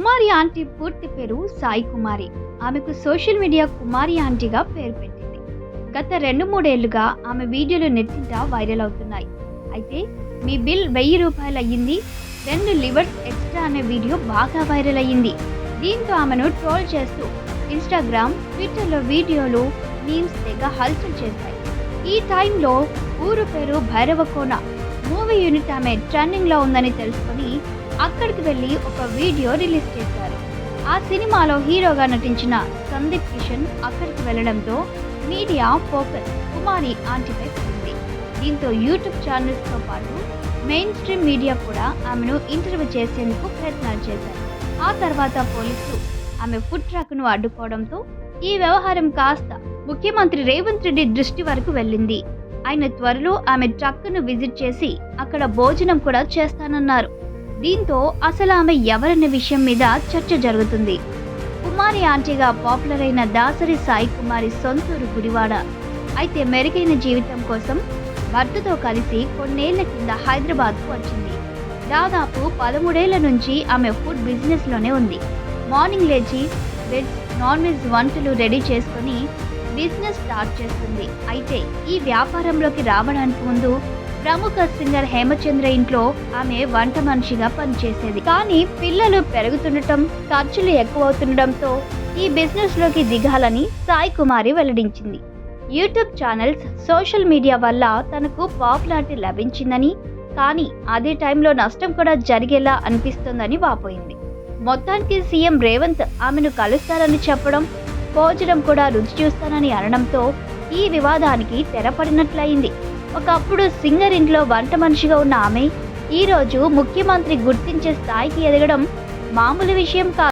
కుమారి aunty పూర్తి పేరు సాయి కుమారి. ఆమెకు సోషల్ మీడియా కుమారి ఆంటీగా పేరు పెట్టింది. గత రెండు మూడేళ్ళుగా ఆమె వీడియోలు నెట్టింట వైరల్ అవుతున్నాయి. అయితే మీ బిల్ వెయ్యి రూపాయలు అయ్యింది. రెండు లివర్స్ ఎక్స్ట్రా అనే వీడియో బాగా వైరల్ అయ్యింది. దీంతో ఆమెను ట్రోల్ చేస్తూ ఇన్స్టాగ్రామ్ ట్విట్టర్లో వీడియోలు మీమ్స్ తెగ హల్చల్ చేశాయి. ఈ టైంలో ఊరు పేరు భైరవకోన. మూవీ యూనిట్ ఆమె ట్రెండింగ్లో ఉందని తెలుసుకొని అక్కడికి వెళ్ళి ఒక వీడియో రిలీజ్ చేశారు. ఆ సినిమాలో హీరోగా నటించిన సందీప్ కిషన్ అక్కడికి వెళ్ళడంతో మీడియా ఫోకస్ కుమారి ఆంటీపై పడింది. దీంతో యూట్యూబ్ ఛానల్స్తో పాటు మెయిన్ స్ట్రీమ్ మీడియా కూడా ఆమెను ఇంటర్వ్యూ చేసేందుకు ప్రయత్నాలు చేశారు. ఆ తర్వాత పోలీసులు ఆమె ఫుడ్ ట్రక్ను అడ్డుకోవడంతో ఈ వ్యవహారం కాస్త ముఖ్యమంత్రి రేవంత్ రెడ్డి దృష్టి వరకు వెళ్ళింది. ఆయన త్వరలో ఆమె ట్రక్ను విజిట్ చేసి అక్కడ భోజనం కూడా చేస్తానన్నారు. దీంతో అసలు ఆమె ఎవరనే విషయం మీద చర్చ జరుగుతుంది. కుమారి ఆంటీగా పాపులర్ అయిన దాసరి సాయి కుమారి సొంతూరు గుడివాడ. అయితే మెరుగైన జీవితం కోసం భర్తతో కలిసి కొన్నేళ్ళ కింద హైదరాబాద్కు వచ్చింది. దాదాపు పదమూడేళ్ళ నుంచి ఆమె ఫుడ్ బిజినెస్లోనే ఉంది. మార్నింగ్ లేచి వెజ్ నాన్ వెజ్ వంటలు రెడీ చేసుకొని బిజినెస్ స్టార్ట్ చేస్తుంది. అయితే ఈ వ్యాపారంలోకి రావడానికి ముందు ప్రముఖ సింగర్ హేమచంద్ర ఇంట్లో ఆమె వంట మనిషిగా పనిచేసేది. కానీ పిల్లలు పెరుగుతుండటం ఖర్చులు ఎక్కువవుతుండటంతో ఈ బిజినెస్లోకి దిగాలని సాయి కుమారి వెల్లడించింది. యూట్యూబ్ ఛానల్స్ సోషల్ మీడియా వల్ల తనకు పాపులారిటీ లభించిందని కానీ అదే టైంలో నష్టం కూడా జరిగేలా అనిపిస్తోందని వాపోయింది. మొత్తానికి సీఎం రేవంత్ ఆమెను కలుస్తారని చెప్పడం భోజనం కూడా రుచి చూస్తానని అనడంతో ఈ వివాదానికి తెరపడినట్లయింది. ఒకప్పుడు సింగర్ ఇంట్లో వంట మనిషిగా ఉన్న ఆమె ఈ రోజు ముఖ్యమంత్రి గుర్తించే స్థాయికి ఎదగడం మామూలు విషయం కాదు.